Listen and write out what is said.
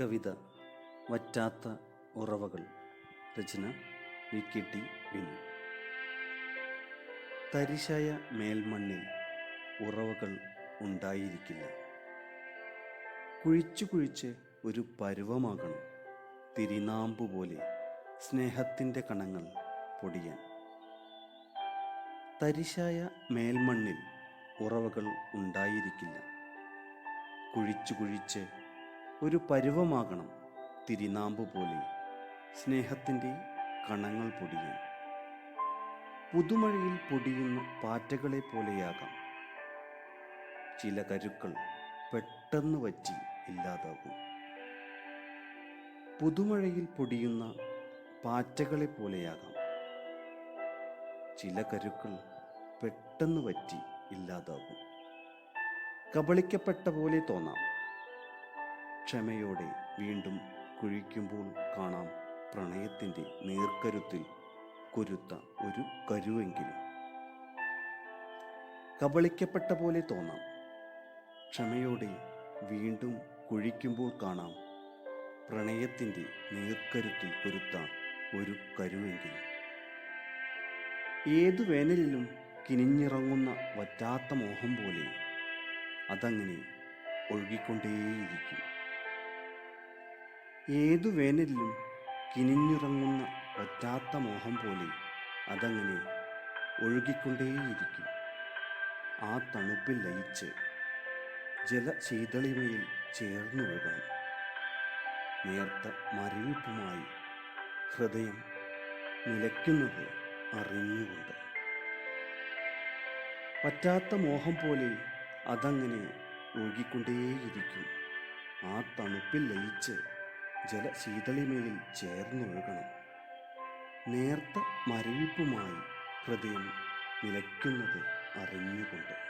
കവിത വറ്റാത്ത ഉറവകൾ. രചന വി കെ ടി വിനു. തരിശായ മേൽമണ്ണിൽ ഉറവകൾ ഉണ്ടായിരിക്കില്ല. കുഴിച്ചു കുഴിച്ച് ഒരു പരുവമാകണം. തിരിനാമ്പു പോലെ സ്നേഹത്തിന്റെ കണങ്ങൾ പൊടിയാൻ. തരിശായ മേൽമണ്ണിൽ ഉറവകൾ ഉണ്ടായിരിക്കില്ല. കുഴിച്ചു കുഴിച്ച് ഒരു പരുവമാകണം തിരിനാമ്പ് പോലെ സ്നേഹത്തിന്റെ കണങ്ങൾ പൊടിയും. പുതുമഴയിൽ പൊടിയുന്ന പാറ്റകളെ പോലെയാകാം. ചില കരുക്കൾ പെട്ടെന്ന് വറ്റി ഇല്ലാതാകും. പുതുമഴയിൽ പൊടിയുന്ന പാറ്റകളെ പോലെയാകാം. ചില കരുക്കൾ പെട്ടെന്ന് വറ്റി ഇല്ലാതാകും. കബളിക്കപ്പെട്ട പോലെ തോന്നാം. ക്ഷമയോടെ വീണ്ടും കുഴിക്കുമ്പോൾ കാണാം പ്രണയത്തിന്റെ നീർക്കരുത്തിൽ കുരുത്ത ഒരു കരുവെങ്കിലും. കബളിക്കപ്പെട്ട പോലെ തോന്നാം. ക്ഷമയോടെ വീണ്ടും കുഴിക്കുമ്പോൾ കാണാം പ്രണയത്തിന്റെ നീർക്കരുത്തിൽ കുരുത്ത ഒരു കരുവെങ്കിലും. ഏതു വേനലിലും കിനിഞ്ഞിറങ്ങുന്ന വറ്റാത്ത മോഹം പോലെ അതങ്ങനെ ഒഴുകിക്കൊണ്ടേയിരിക്കും. ഏതു വേനലിലും കിനിഞ്ഞിറങ്ങുന്ന പറ്റാത്ത മോഹം പോലെ അതങ്ങനെ ഒഴുകിക്കൊണ്ടേയിരിക്കും. ആ തണുപ്പിൽ ലയിച്ച് ജലശീതളിമയിൽ ചേർന്നൊഴുകണം നേർത്ത മരവിപ്പുമായി ഹൃദയം നിലയ്ക്കുന്നത് അറിഞ്ഞുകൊണ്ട്. പറ്റാത്ത മോഹം പോലെ അതങ്ങനെ ഒഴുകിക്കൊണ്ടേയിരിക്കും. ആ തണുപ്പിൽ ലയിച്ച് ജലശീതളിമയിൽ ചേർന്നൊഴുകണം നേർത്ത മരവിപ്പുമായി ഹൃദയം നിലയ്ക്കുന്നത് അറിഞ്ഞുകൊണ്ട്.